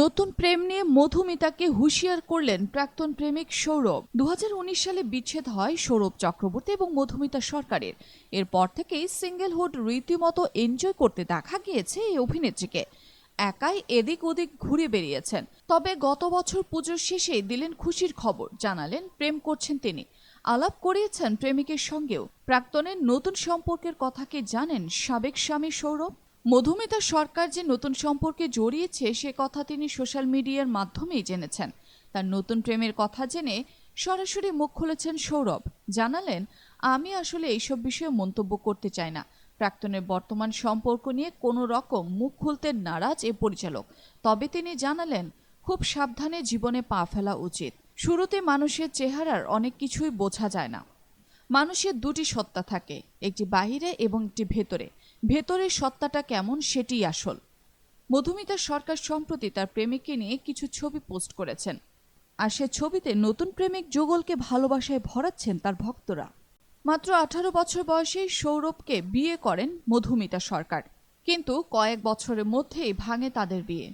নতুন প্রেম নিয়ে মধুমিতাকে হুঁশিয়ার করলেন প্রাক্তন প্রেমিক সৌরভ। দু সালে বিচ্ছেদ হয় সৌরভ চক্রবর্তী এবং মধুমিতা সরকারের। এরপর থেকেই সিঙ্গেলহুড রীতিমতো এনজয় করতে দেখা গিয়েছে এই অভিনেত্রীকে। একাই এদিক ওদিক ঘুরে বেরিয়েছেন তবে গত বছর পুজোর শেষে দিলেন খুশির খবর, জানালেন প্রেম করছেন তিনি। আলাপ করিয়েছেন প্রেমিকের সঙ্গেও। প্রাক্তনের নতুন সম্পর্কের কথা কি জানেন সাবেক স্বামী সৌরভ। মধুমিতা সরকার যে নতুন সম্পর্কে জড়িয়েছে, সে কথা তিনি সোশ্যাল মিডিয়ার মাধ্যমেই জেনেছেন। তার নতুন প্রেমের কথা জেনে সরাসরি মুখ খুলেছেন সৌরভ। জানালেন, আমি আসলে এইসব বিষয়ে মন্তব্য করতে চাই না। প্রাক্তনের বর্তমান সম্পর্ক নিয়ে কোনো রকম মুখ খুলতে নারাজ এ পরিচালক। তবে তিনি জানালেন, খুব সাবধানে জীবনে পা ফেলা উচিত। শুরুতে মানুষের চেহারার অনেক কিছুই বোঝা যায় না। মানুষের দুটি সত্তা থাকে, একটি বাহিরে এবং একটি ভেতরে। ভেতরের সত্তাটা কেমন সেটিই আসল। মধুমিতা সরকার সম্প্রতি তার প্রেমিককে নিয়ে কিছু ছবি পোস্ট করেছেন। আর সে ছবিতে নতুন প্রেমিক যুগলকে ভালোবাসায় ভরাচ্ছেন তার ভক্তরা। মাত্র আঠারো বছর বয়সেই সৌরভকে বিয়ে করেন মধুমিতা সরকার। কিন্তু কয়েক বছরের মধ্যেই ভাঙে তাদের বিয়ে।